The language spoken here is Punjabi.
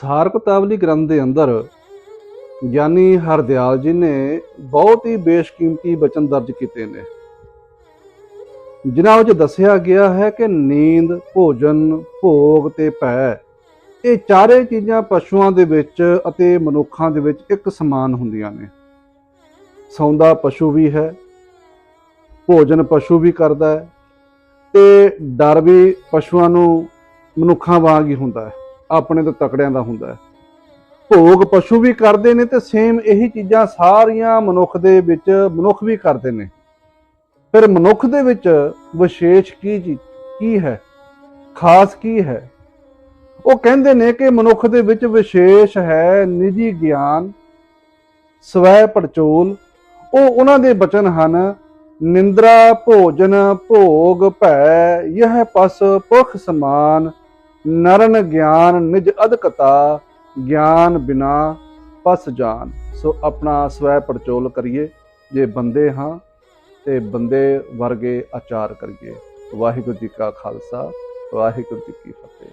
ਸਾਰ ਕਿਤਾਬਲੀ ਗ੍ਰੰਥ ਦੇ ਅੰਦਰ ਗਿਆਨੀ ਹਰਦਿਆਲ ਜੀ ਨੇ ਬਹੁਤ ਹੀ ਬੇਸ਼ਕੀਮਤੀ ਬਚਨ ਦਰਜ ਕੀਤੇ ਨੇ। ਜਿਨ੍ਹਾਂ ਵਿੱਚ ਦੱਸਿਆ ਗਿਆ ਹੈ ਕਿ ਨੀਂਦ, ਭੋਜਨ, ਭੋਗ ਤੇ ਭੈ, ਇਹ ਚਾਰੇ ਚੀਜ਼ਾਂ ਪਸ਼ੂਆਂ ਦੇ ਵਿੱਚ ਅਤੇ ਮਨੁੱਖਾਂ ਦੇ ਵਿੱਚ ਇੱਕ ਸਮਾਨ ਹੁੰਦੀਆਂ ਨੇ। ਸੌਂਦਾ ਪਸ਼ੂ ਵੀ ਹੈ, ਭੋਜਨ ਪਸ਼ੂ ਵੀ ਕਰਦਾ ਹੈ ਤੇ ਡਰ ਵੀ ਪਸ਼ੂਆਂ ਨੂੰ ਮਨੁੱਖਾਂ ਵਾਂਗ ਹੀ ਹੁੰਦਾ ਹੈ। ਆਪਣੇ ਤੋਂ ਤਕੜਿਆਂ ਦਾ ਹੁੰਦਾ ਹੈ। ਭੋਗ ਪਸ਼ੂ ਵੀ ਕਰਦੇ ਨੇ ਤੇ ਸੇਮ ਇਹੀ ਚੀਜ਼ਾਂ ਸਾਰੀਆਂ ਮਨੁੱਖ ਦੇ ਵਿੱਚ ਮਨੁੱਖ ਵੀ ਕਰਦੇ ਨੇ। ਫਿਰ ਮਨੁੱਖ ਦੇ ਵਿੱਚ ਵਿਸ਼ੇਸ਼ ਕੀ ਚੀਜ਼ ਕੀ ਹੈ? ਖਾਸ ਕੀ ਹੈ? ਉਹ ਕਹਿੰਦੇ ਨੇ ਕਿ ਮਨੁੱਖ ਦੇ ਵਿੱਚ ਵਿਸ਼ੇਸ਼ ਹੈ ਨਿੱਜੀ ਗਿਆਨ, ਸਵੈ ਪਰਚੋਲ, ਉਹ ਉਹਨਾਂ ਦੇ ਬਚਨ ਹਨ, ਨਿੰਦਰਾ ਭੋਜਨ ਭੋਗ ਭੈ ਇਹ ਪਸ ਪੁਰਖ ਸਮਾਨ ਨਰਨ ਗਿਆਨ ਨਿਜ ਅਦਕਤਾ ਗਿਆਨ ਬਿਨਾ ਪਸ ਜਾਨ। ਸੋ ਆਪਣਾ ਸਵੈ ਪਰਚੋਲ ਕਰੀਏ, ਜੇ ਬੰਦੇ ਹਾਂ, ਤੇ ਬੰਦੇ ਵਰਗੇ ਆਚਾਰ ਕਰੀਏ। ਵਾਹਿਗੁਰੂ ਜੀ ਕਾ ਖਾਲਸਾ, ਵਾਹਿਗੁਰੂ ਜੀ ਕੀ ਫਤਿਹ।